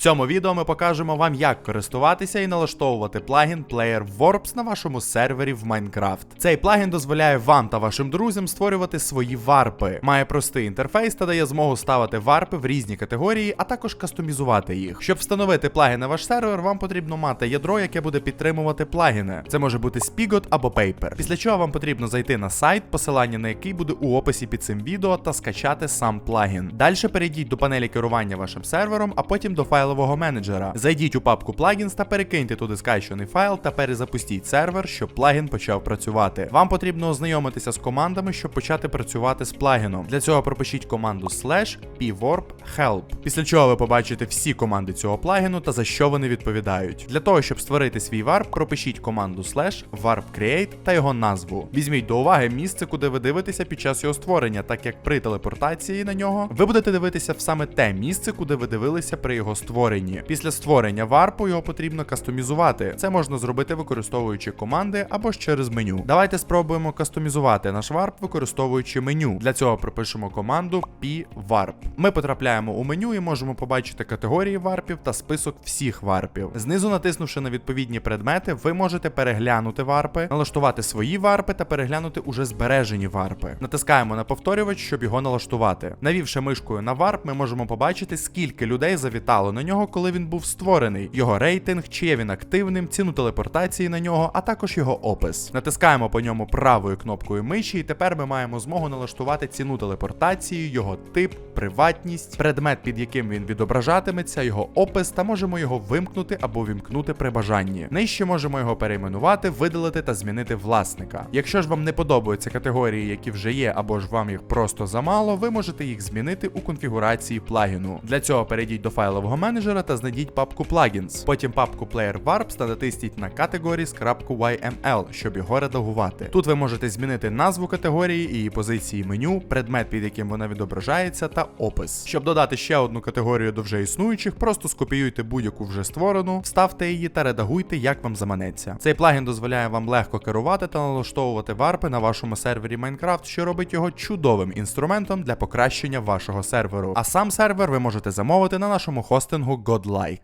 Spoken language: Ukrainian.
цьому відео ми покажемо вам, як користуватися і налаштовувати плагін Player Warps на вашому сервері в Minecraft. Цей плагін дозволяє вам та вашим друзям створювати свої варпи. Має простий інтерфейс та дає змогу ставити варпи в різні категорії, а також кастомізувати їх. Щоб встановити плагін на ваш сервер, вам потрібно мати ядро, яке буде підтримувати плагіни. Це може бути Spigot або Paper. Після чого вам потрібно зайти на сайт, посилання на який буде у описі під цим відео, та скачати сам плагін. Далі перейдіть до панелі керування вашим сервером, а потім до файлового менеджера. Зайдіть у папку Plugins та перекиньте туди скачаний файл та перезапустіть сервер, щоб плагін почав працювати. Вам потрібно ознайомитися з командами, щоб почати працювати з плагіном. Для цього пропишіть команду slash pwarp help. Після чого ви побачите всі команди цього плагіну та за що вони відповідають. Для того, щоб створити свій варп, пропишіть команду slash warp create та його назву. Візьміть до уваги місце, куди ви дивитеся під час його створення, так як при телепортації на нього ви будете дивитися в саме те місце, куди ви дивилися при його створенні. Після створення варпу його потрібно кастомізувати. Це можна зробити використовуючи команди або ж через меню. Давайте спробуємо кастомізувати наш варп, використовуючи меню. Для цього пропишемо команду pwarp. Ми потрапляємо у меню і можемо побачити категорії варпів та список всіх варпів. Знизу, натиснувши на відповідні предмети, ви можете переглянути варпи, налаштувати свої варпи та переглянути уже збережені варпи. Натискаємо на повторювач, щоб його налаштувати. Навівши мишкою на варп, ми можемо побачити, скільки людей завітало на нього, коли він був створений, його рейтинг, чи є він активним, ціну телепортації на нього, а також його опис. Натискаємо по ньому правою кнопкою миші, і тепер ми маємо змогу налаштувати ціну телепортації, його тип, приватність, предмет, під яким він відображатиметься, його опис, та можемо його вимкнути або вімкнути при бажанні. Нижче можемо його перейменувати, видалити та змінити власника. Якщо ж вам не подобаються категорії, які вже є, або ж вам їх просто замало, ви можете їх змінити у конфігурації плагіну. Для цього перейдіть до файлового менеджера та знайдіть папку Plugins, потім папку Player Warps та натисніть на categories.yml, щоб його редагувати. Тут ви можете змінити назву категорії, її позиції меню, предмет, під яким вона відображається, та опис. Щоб додати ще одну категорію до вже існуючих, просто скопіюйте будь-яку вже створену, вставте її та редагуйте, як вам заманеться. Цей плагін дозволяє вам легко керувати та налаштовувати варпи на вашому сервері Minecraft, що робить його чудовим інструментом для покращення вашого серверу. А сам сервер ви можете замовити на нашому хостингу Godlike.